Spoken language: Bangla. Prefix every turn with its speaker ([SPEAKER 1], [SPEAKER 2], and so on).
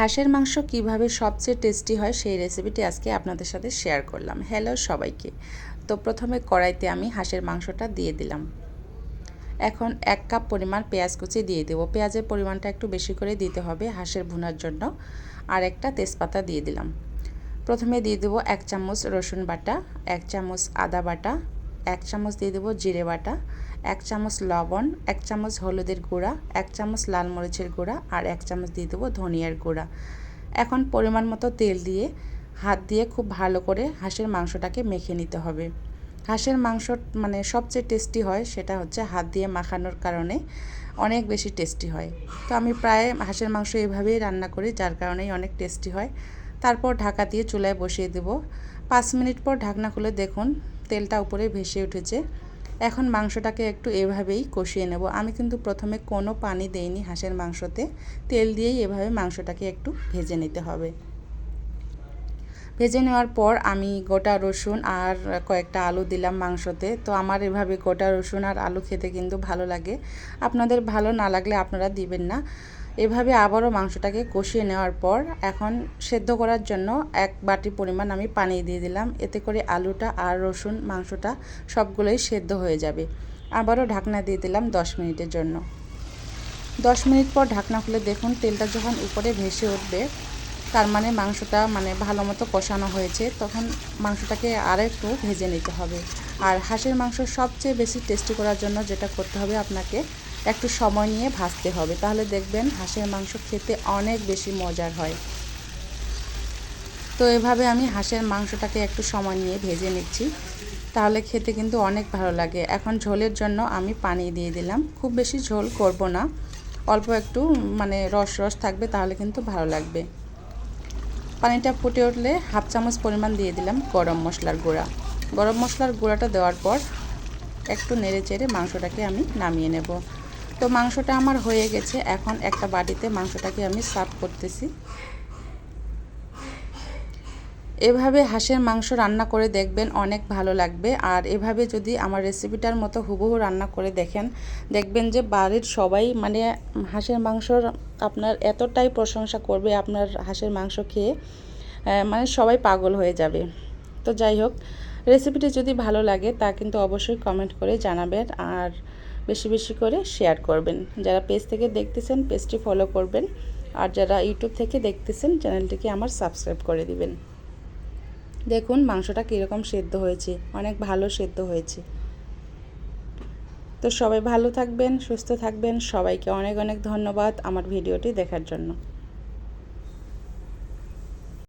[SPEAKER 1] হাঁসের মাংস কীভাবে সবচেয়ে টেস্টি হয় সেই রেসিপিটি আজকে আপনাদের সাথে শেয়ার করলাম। হ্যালো সবাইকে। তো প্রথমে কড়াইতে আমি হাঁসের মাংসটা দিয়ে দিলাম। এখন এক কাপ পরিমাণ পেঁয়াজ কুচি দিয়ে দেবো। পেঁয়াজের পরিমাণটা একটু বেশি করে দিতে হবে হাঁসের ভুনার জন্য। আর একটা তেজপাতা দিয়ে দিলাম। প্রথমে দিয়ে দেবো এক চামচ রসুন বাটা, এক চামচ আদা বাটা এক চামচ দিয়ে দেবো জিরে বাটা, এক চামচ লবণ, এক চামচ হলুদের গুঁড়া, এক চামচ লাল মরিচের গুঁড়া আর এক চামচ দিয়ে দেবো ধনিয়ার গুঁড়া। এখন পরিমাণ মতো তেল দিয়ে হাত দিয়ে খুব ভালো করে হাঁসের মাংসটাকে মেখে নিতে হবে। হাঁসের মাংস মানে সবচেয়ে টেস্টি হয় সেটা হচ্ছে হাত দিয়ে মাখানোর কারণে অনেক বেশি টেস্টি হয়। তো আমি প্রায় হাঁসের মাংস এভাবেই রান্না করি, যার কারণেই অনেক টেস্টি হয়। তারপর ঢাকা দিয়ে চুলায় বসিয়ে দেব। পাঁচ মিনিট পর ঢাকনা খুলে দেখুন তেলটা উপরে ভেসে উঠেছে। এখন মাংসটাকে একটু এভাবেই কষিয়ে নেব। আমি কিন্তু প্রথমে কোনো পানি দেইনি হাঁসের মাংসতে। তেল দিয়েই এভাবে মাংসটাকে একটু ভেজে নিতে হবে। ভেজে নেওয়ার পর আমি গোটা রসুন আর কয়েকটা আলু দিলাম মাংসতে। তো আমার এভাবে গোটা রসুন আর আলু খেতে কিন্তু ভালো লাগে। আপনাদের ভালো না লাগলে আপনারা দিবেন না। এভাবে আবারও মাংসটাকে কষিয়ে নেওয়ার পর এখন সেদ্ধ করার জন্য এক বাটি পরিমাণ আমি পানি দিয়ে দিলাম। এতে করে আলুটা আর রসুন, মাংসটা সবগুলোই সেদ্ধ হয়ে যাবে। আবারও ঢাকনা দিয়ে দিলাম দশ মিনিটের জন্য। দশ মিনিট পর ঢাকনা খুলে দেখুন, তেলটা যখন উপরে ভেসে উঠবে, তার মানে মাংসটা মানে ভালো মতো কষানো হয়েছে, তখন মাংসটাকে আর একটু ভেজে নিতে হবে। আর হাঁসের মাংস সবচেয়ে বেশি টেস্টি করার জন্য যেটা করতে হবে আপনাকে একটু সময় নিয়ে ভাজতে হবে। তাহলে দেখবেন হাঁসের মাংস খেতে অনেক বেশি মজার হয়। তো এভাবে আমি হাঁসের মাংসটাকে একটু সময় নিয়ে ভেজে নিচ্ছি। তাহলে খেতে কিন্তু অনেক ভালো লাগে। এখন ঝোলের জন্য আমি পানি দিয়ে দিলাম। খুব বেশি ঝোল করব না। অল্প একটু মানে রস রস থাকবে তাহলে কিন্তু ভালো লাগবে। পানিটা ফুটে উঠলে হাফ চামচ পরিমাণ দিয়ে দিলাম গরম মশলার গুঁড়া। গরম মশলার গুঁড়াটা দেওয়ার পর একটু নেড়ে চেড়ে মাংসটাকে আমি নামিয়ে নেব। তো মাংসটা আমার হয়ে গেছে। এখন একটা বাটিতে মাংসটাকে আমি সার্ভ করতেছি। এভাবে হাঁসের মাংস রান্না করে দেখবেন অনেক ভালো লাগবে। আর এভাবে যদি আমার রেসিপিটার মতো হুবহু রান্না করে দেখেন, দেখবেন যে বাড়ির সবাই মানে হাঁসের মাংসর আপনার এতটাই প্রশংসা করবে আপনার হাঁসের মাংস খেয়ে মানে সবাই পাগল হয়ে যাবে। তো যাই হোক, রেসিপিটি যদি ভালো লাগে তা কিন্তু অবশ্যই কমেন্ট করে জানাবেন। আর বেশি বেশি করে শেয়ার করবেন। যারা পেজ থেকে দেখতেছেন পেজটি ফলো করবেন। আর যারা ইউটিউব থেকে দেখতেছেন চ্যানেলটিকে আমার সাবস্ক্রাইব করে দিবেন। দেখুন মাংসটা কীরকম সেদ্ধ হয়েছে। অনেক ভালো সেদ্ধ হয়েছে। তো সবাই ভালো থাকবেন, সুস্থ থাকবেন। সবাইকে অনেক অনেক ধন্যবাদ আমার ভিডিওটি দেখার জন্য।